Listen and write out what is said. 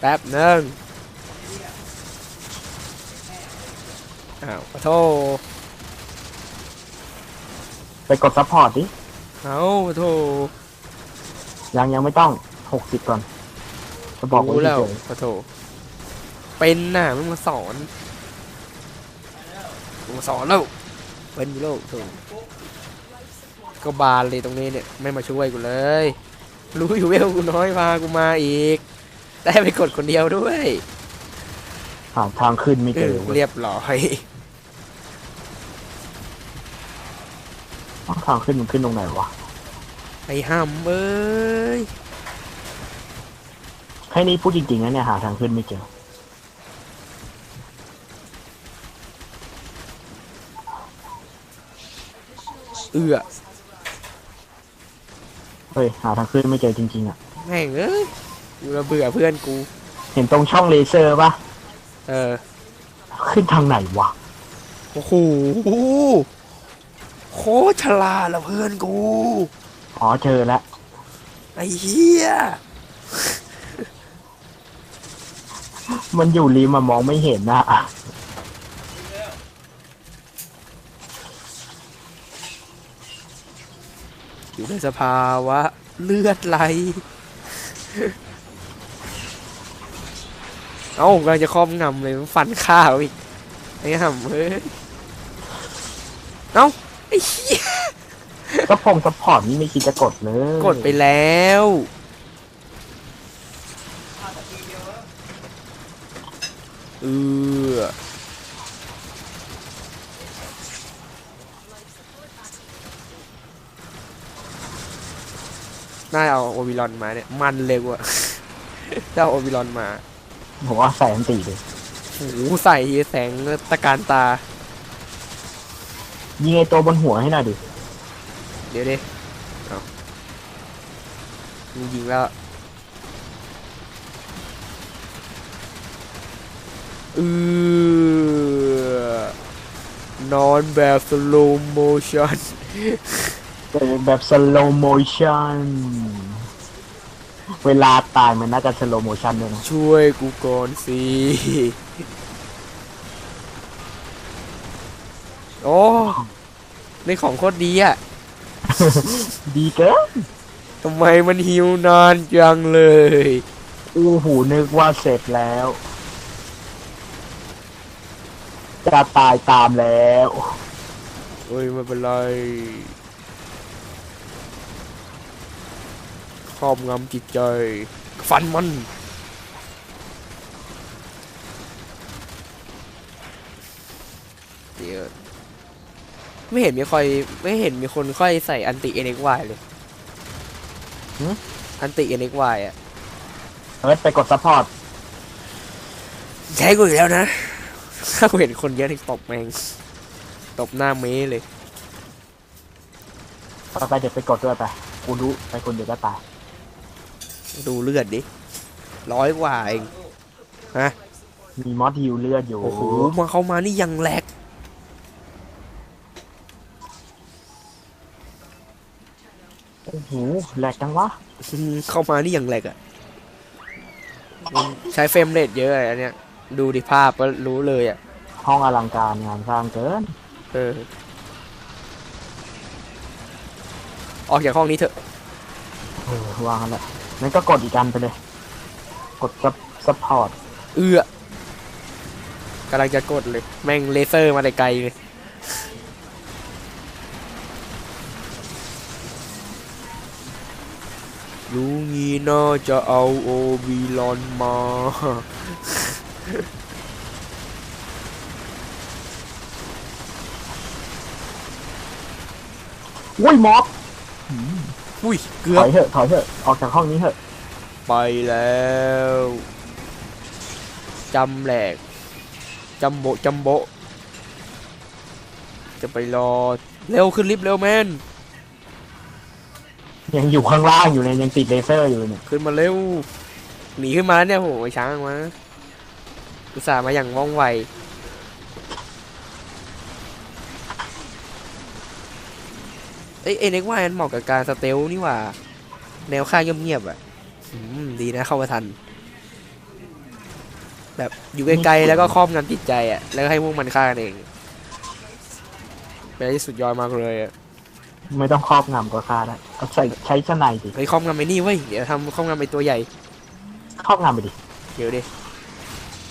แป๊บหนึ่งอ้าวขอโทษไปกดซัพพอร์ตดิ เอาขอโทษยังยังไม่ต้องหกสิบก่อน จะบอกไว้รู้แล้วเฉยขอโทษเป็นน่ะมึงมาสอนมึงมาสอนแล้วเป็นอยู่แล้วโถูกก็บานเลยตรงนี้เนี่ย ไม่มาช่วยกูเลย รู้อยู่เวลกูน้อยพากูมาอีก ได้ไปกดคนเดียวด้วยๆหาทางขึ้นไม่เจอเว้ยเรียบร้อยอ้าวทางขึ้นมันขึ้นตรงไหนวะ ไอ้ห้ามเอ้ยให้นี่พูดจริงๆนะเนี่ยหาทางขึ้นไม่เจอ เอือเฮ้ยหาทางขึ้นไม่เจอจริงๆอะ แม่งเอ้ย กูระเบื่อเพื่อนกู เห็นตรงช่องเลเซอร์ปะเออ ขึ้นทางไหนวะ โอ้โหโคตรฉลาดละเพื่อนกู อ๋อเจอแล้วไอ้เหี้ย มันอยู่ริมมามองไม่เห็นนะอยู่ในสภาวะเลือดไหล เอ้ากำลังจะครอบงำเลยฟันข้าวอีกไอ้ห่ำเฮ้ยเอ้าไอ้เหี้ยก็พงซัพพอร์ตนี่ไม่คิดจะกดเลยกดไปแล้วเออน่าเอาโอวิลอนมาเนี่ย มันเลยว่ะถ้าเอาโอวิลอนมา ผมว่าใส่อันตีเลยโอ้โหใส่แสงตะการตา ยิงไอตัวบนหัวให้หน่อยดิเดี๋ยวดิเอายิงๆแล้วเออนอนแบบสโลโมชั่นเป็นแบบสโลโมชั่น เวลาตายมันน่าจะสโลโมชั่นด้วยนะช่วยกูก่อนสิ โอ้ในของโคตรดีอะ ดีเกินทำไมมันหิวนานจังเลยอู้หูนึกว่าเสร็จแล้วจะตายตามแล้วเฮ้ยไม่เป็นไร ครอบงำจิตใจ ฟันมัน เดี๋ยวไม่เห็นมีคอยไม่เห็นมีคนค่อยใส่อันติเอ็นเอ็กวเลยหึ อันติเอ็นเอ็กวอะ เฮ้ยไปกดซัพพอร์ตใช้กูอีกแล้วนะ ถ้ากูเห็นคนเยอะที่ตบแมง ตบหน้าเม้เลย ไปไปเดี๋ยวไปกดด้วยไป กูรู้ไปคนเดียวก็ตาย ดูเลือดดิร้อยกว่าเองมีมอสฮิวเลือดอยู่โอ้โหมาเข้ามานี่ยังแหลกโอ้โหแหลกจังวะอืมเข้ามานี่ยังแหลกอะมันใช้เฟรมเรทเยอะอะอันเนี้ยดูดิภาพก็รู้เลยอะห้องอลังการงานสร้างเกินเออออกจากห้องนี้เถอะเออวางกันแหละ งั้นก็กดอีกอันไปเลย กดซับซัพพอร์ตเอื้อกำลังจะกดเลย แม่งเลเซอร์มาแต่ไกลเลย รู้งี้น่าจะเอาโอวีลอนมาอุ้ยมอส อุ้ยเกืถอบอยเถอะถอยเถอะออกจากห้องนี้เถอะไปแล้วจำแหลกจำโบะจำโบะจะไปรอเร็วขึ้นลิฟต์เร็วแมนยังอยู่ข้างล่างอยู่เลยยังติดเลเซอร์อยู่เลยเนี่ยขึ้นมาเร็วหนีขึ้นมาแล้วเนี่ยโหไอ้ช้างมาอุตส่าห์มาอย่างว่องไว เอ้ยเอ็นเอ็กว่ามันเหมาะกับการสเตลนี่หว่า แนวค่าเงียบๆอะอืมดีนะเข้ามาทัน แบบอยู่ไกลๆแล้วก็ครอบงำจิตใจอะ แล้วก็ให้พวกมันฆ่ากันเองเป็นอะไรที่สุดยอดมากเลยอะไม่ต้องครอบงำก็ฆ่าได้เอาใส่ใช้ชนายดิเฮ้ยครอบงำไอ้นี่เว้ยเดี๋ยวทำครอบงำไอ้ตัวใหญ่ครอบงำไปดิเดี๋ยวดิ